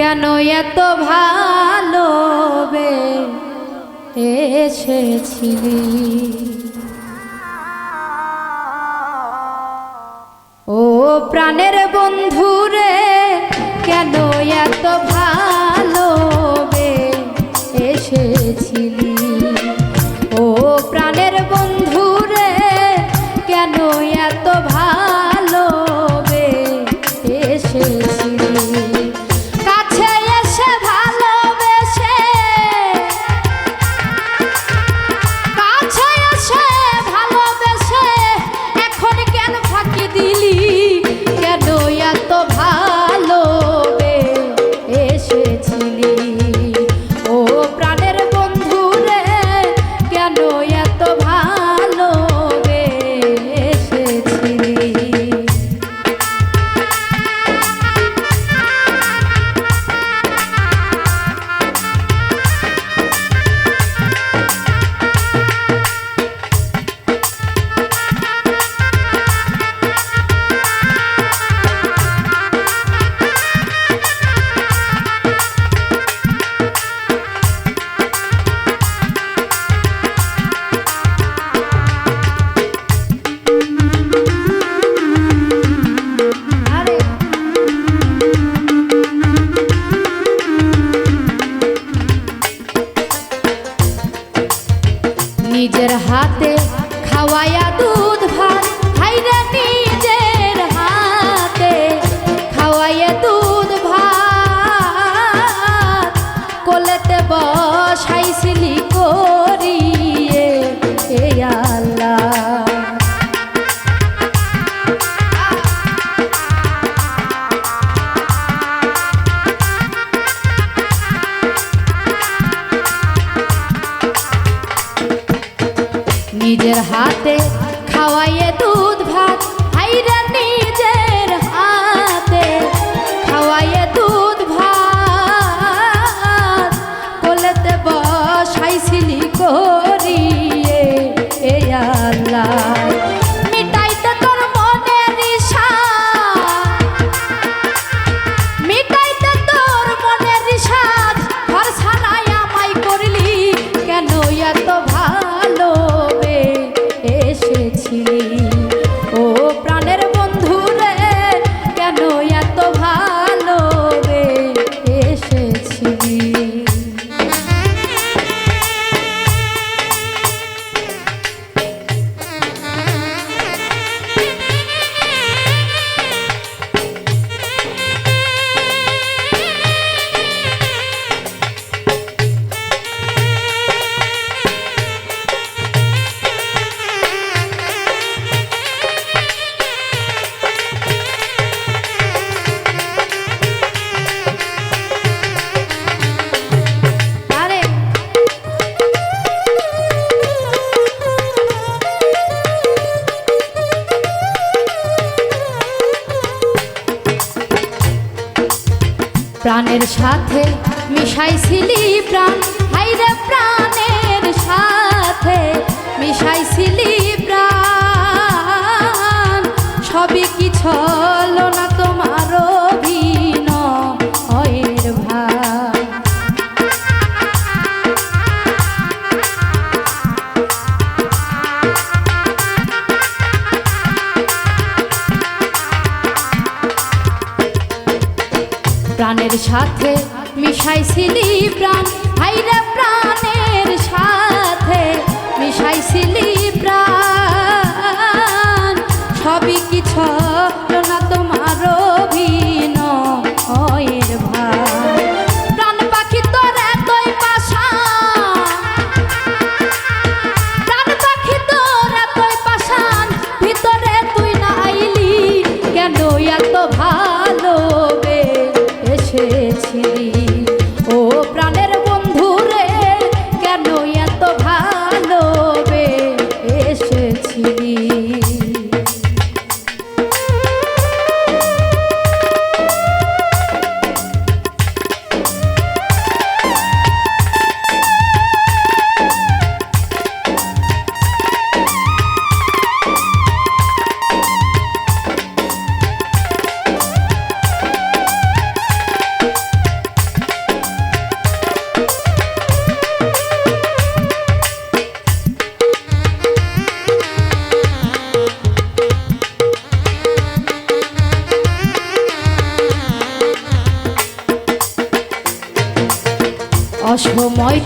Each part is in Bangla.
কেন এত ভালোবে এসেছিলি ও প্রাণের বন্ধু প্রাণের সাথে মিশাইছিলি প্রাণ হাইরে প্রাণের সাথে মিশাইছিলি প্রাণ। সবই কি না তো প্রাণের সাথে মিশাইছিলি প্রাণ হাইরা প্রাণের সাথে মিশাইছিলি প্রাণ। সবই কি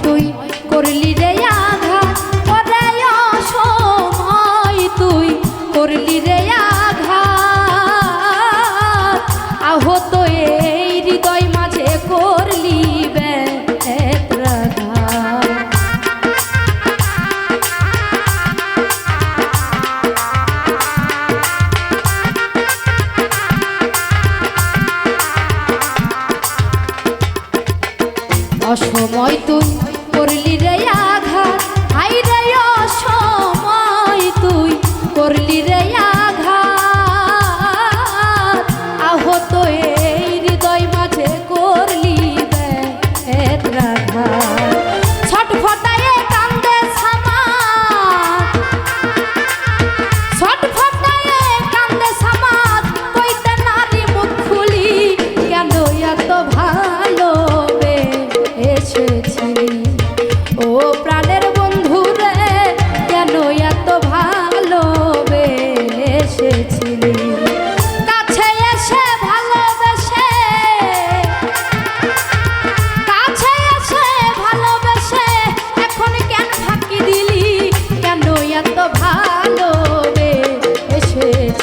তুই করলি রে আঘাত তুই করলি রে আঘাত। আহত এই হৃদয় মাঝে করলি তুই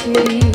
Thank you.